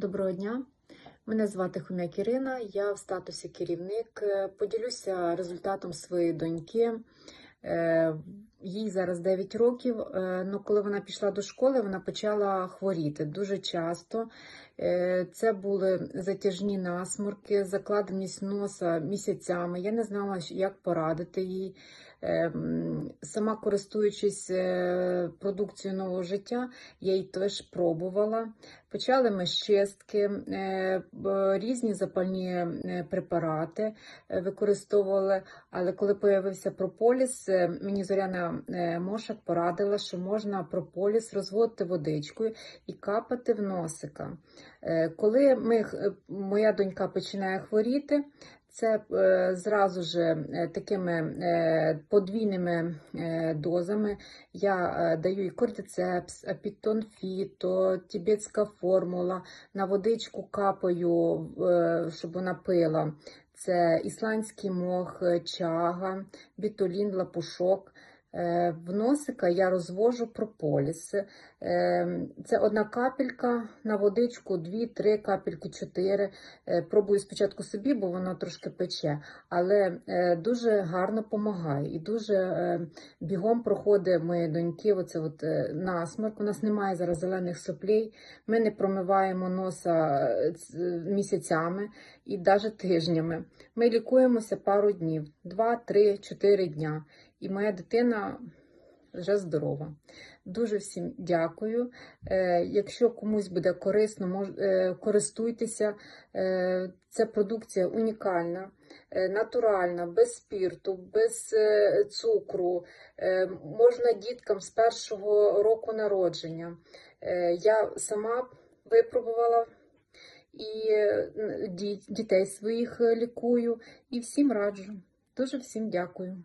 Доброго дня. Мене звати Хомяк Ірина, я в статусі керівник. Е, Поділюся результатом своєї доньки. Їй зараз 9 років. Е, Ну, коли вона пішла до школи, вона почала хворіти дуже часто. Е, Це були затяжні насморки, закладеність носа місяцями. Я не знала, як порадити їй. Е, Сама користуючись продукцією нового життя, я її теж пробувала. Почали ми чистки, різні запальні препарати використовували. Але коли появився прополіс, мені Зоряна е, Мошак порадила, що можна прополіс розводити водичкою і капати в носика. Е, Коли ми, е, моя донька починає хворіти, це зразу ж такими подвійними дозами я даю і кортицепс, апітон фіто, тібетська формула, на водичку капаю, щоб вона пила. Це ісландський мох, чага, бітолін, лапушок. Е, В носика я розвожу прополіс. Е, Це одна капелька на водичку, дві, три капельки, чотири. Е, Пробую спочатку собі, бо воно трошки пече, але дуже гарно допомагає і дуже бігом проходить моєї доньки. Оце от насморк. У нас немає зараз зелених соплей. Ми не промиваємо носа місяцями і навіть тижнями. Ми лікуємося пару днів, два, три, чотири дня. І моя дитина вже здорова. Дуже всім дякую. Е, якщо комусь буде корисно, е, користуйтеся. Е, ця продукція унікальна, е, натуральна, без спірту, без цукру. Можна діткам з першого року народження. Я сама випробувала і дітей своїх лікую, і всім раджу. Дуже всім дякую.